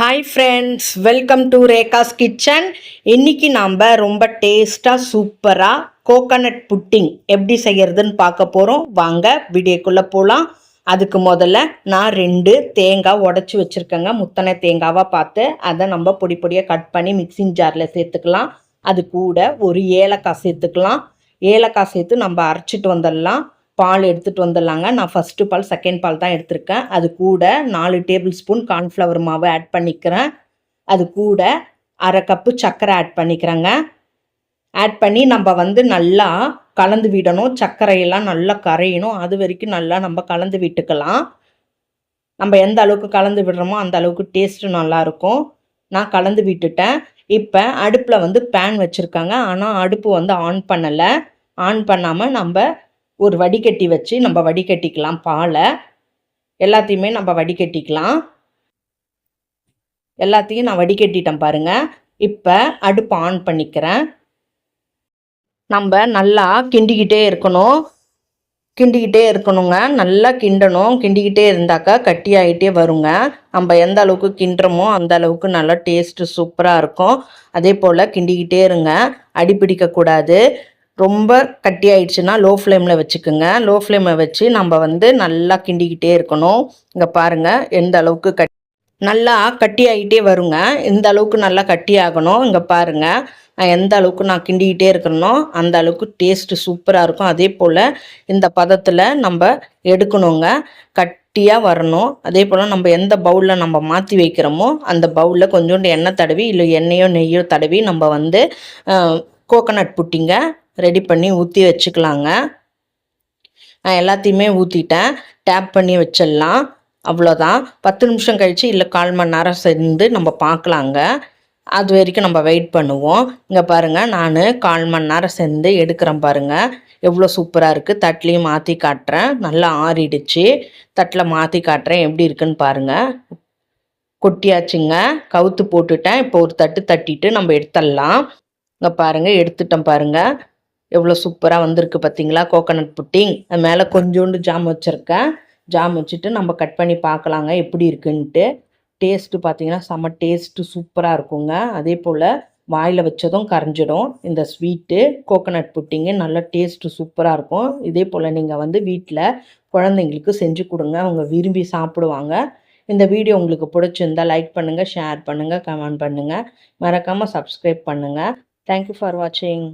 Hi friends welcome to Rekha's kitchen இன்னைக்கு நாம் ரொம்ப டேஸ்ட்டாக சூப்பராக கோகனட் புட்டிங் எப்படி செய்கிறதுன்னு பார்க்க போகிறோம் வாங்க வீடியோக்குள்ளே போகலாம் அதுக்கு முதல்ல நான் ரெண்டு தேங்காய் உடச்சி வச்சுருக்கேங்க. முத்தனை தேங்காவாக பார்த்து அதை நம்ம பொடி பொடியாக கட் பண்ணி மிக்சிங் ஜாரில் சேர்த்துக்கலாம். அது கூட ஒரு ஏலக்காய் சேர்த்துக்கலாம். ஏலக்காய் சேர்த்து நம்ம அரைச்சிட்டு வந்துடலாம். பால் எடுத்துகிட்டு வந்துடலாங்க. நான் ஃபஸ்ட்டு பால் செகண்ட் பால் தான் எடுத்திருக்கேன். அது கூட நாலு டேபிள் ஸ்பூன் கார்ன்ஃப்ளவர் மாவு ஆட் பண்ணிக்கிறேன். அது கூட அரை கப்பு சர்க்கரை ஆட் பண்ணிக்கிறேங்க. ஆட் பண்ணி நம்ம வந்து நல்லா கலந்து விடணும். சர்க்கரையெல்லாம் நல்லா கரையணும். அது வரைக்கும் நல்லா நம்ம கலந்து விட்டுக்கலாம். நம்ம எந்த அளவுக்கு கலந்து விடுறோமோ அந்த அளவுக்கு டேஸ்ட்டு நல்லாயிருக்கும் நான் கலந்து விட்டுட்டேன். இப்போ அடுப்பில் வந்து பேன் வச்சுருக்காங்க. ஆனால் அடுப்பு வந்து ஆன் பண்ணலை. ஆன் பண்ணாமல் நம்ம ஒரு வடிகட்டி வச்சு நம்ம வடிகட்டிக்கலாம் பாலை. எல்லாத்தையுமே நம்ம வடிகட்டிக்கலாம். எல்லாத்தையும் நான் வடிகட்டிட்டேன் பாருங்கள் இப்போ அடுப்பு ஆன் பண்ணிக்கிறேன். நம்ம நல்லா கிண்டிக்கிட்டே இருக்கணும். கிண்டிக்கிட்டே இருக்கணுங்க. நல்லா கிண்டணும். கிண்டிக்கிட்டே இருந்தாக்கா கட்டி ஆகிட்டே வருங்க. நம்ம எந்த அளவுக்கு கிண்டுறோமோ அந்த அளவுக்கு நல்லா டேஸ்ட்டு சூப்பராக இருக்கும். அதே போல் கிண்டிக்கிட்டே இருங்க. அடி பிடிக்கக்கூடாது. ரொம்ப கட்டி ஆயிடுச்சுன்னா லோ ஃப்ளேமில் வச்சுக்கோங்க. லோ ஃப்ளேமில் வச்சு நம்ம வந்து நல்லா கிண்டிக்கிட்டே இருக்கணும். இங்கே பாருங்கள் எந்த அளவுக்கு கட் நல்லா கட்டி ஆகிட்டே வருங்க. இந்த அளவுக்கு நல்லா கட்டி ஆகணும் இங்கே பாருங்கள் நான் எந்த அளவுக்கு நான் கிண்டிக்கிட்டே இருக்கிறனோ அந்த அளவுக்கு டேஸ்ட்டு சூப்பராக இருக்கும். அதே போல் இந்த பதத்தில் நம்ம எடுக்கணுங்க. கட்டியாக வரணும். அதே போல் நம்ம எந்த பவுலில் நம்ம மாற்றி வைக்கிறோமோ அந்த பவுலில் கொஞ்சோண்டு எண்ணெய் தடவி இல்லை எண்ணெயோ நெய்யோ தடவி நம்ம வந்து கோகனட் புட்டிங்க ரெடி பண்ணி ஊற்றி வச்சுக்கலாங்க. நான் எல்லாத்தையுமே ஊற்றிட்டேன் டேப் பண்ணி வச்சிடலாம். அவ்வளோதான். பத்து நிமிஷம் கழித்து இல்லை கால் மணி நேரம் சேர்ந்து நம்ம பார்க்கலாங்க. அது வரைக்கும் நம்ம வெயிட் பண்ணுவோம். இங்கே பாருங்கள் நான் கால் மணி நேரம் சேர்ந்து எடுக்கிறேன் பாருங்கள் எவ்வளோ சூப்பராக இருக்குது தட்டிலையும் மாற்றி காட்டுறேன். நல்லா ஆறிடுச்சு. தட்டில் மாற்றி காட்டுறேன். எப்படி இருக்குன்னு பாருங்கள் கொட்டியாச்சுங்க. கவுத்து போட்டுட்டேன். இப்போ ஒரு தட்டு தட்டிட்டு நம்ம எடுத்துடலாம். இங்கே பாருங்கள் எடுத்துட்டேன் பாருங்கள் எவ்வளோ சூப்பராக வந்திருக்கு பார்த்தீங்களா கோகனட் புட்டிங் அது மேலே கொஞ்சோண்டு ஜாம் வச்சுருக்கேன். ஜாம் வச்சுட்டு நம்ம கட் பண்ணி பார்க்கலாங்க எப்படி இருக்குன்ட்டு. டேஸ்ட்டு பார்த்தீங்கன்னா செம்ம டேஸ்ட்டு சூப்பராக இருக்குங்க. அதே போல் வாயில் வச்சதும் கரைஞ்சிடும். இந்த ஸ்வீட்டு கோகனட் புட்டிங்கு நல்ல டேஸ்ட்டு சூப்பராக இருக்கும். இதே போல் நீங்கள் வந்து வீட்டில் குழந்தைங்களுக்கு செஞ்சு கொடுங்க. அவங்க விரும்பி சாப்பிடுவாங்க. இந்த வீடியோ உங்களுக்கு பிடிச்சிருந்தால் லைக் பண்ணுங்கள் ஷேர் பண்ணுங்கள் கமெண்ட் பண்ணுங்கள் மறக்காமல் சப்ஸ்கிரைப் பண்ணுங்கள் தேங்க்யூ ஃபார் வாட்சிங்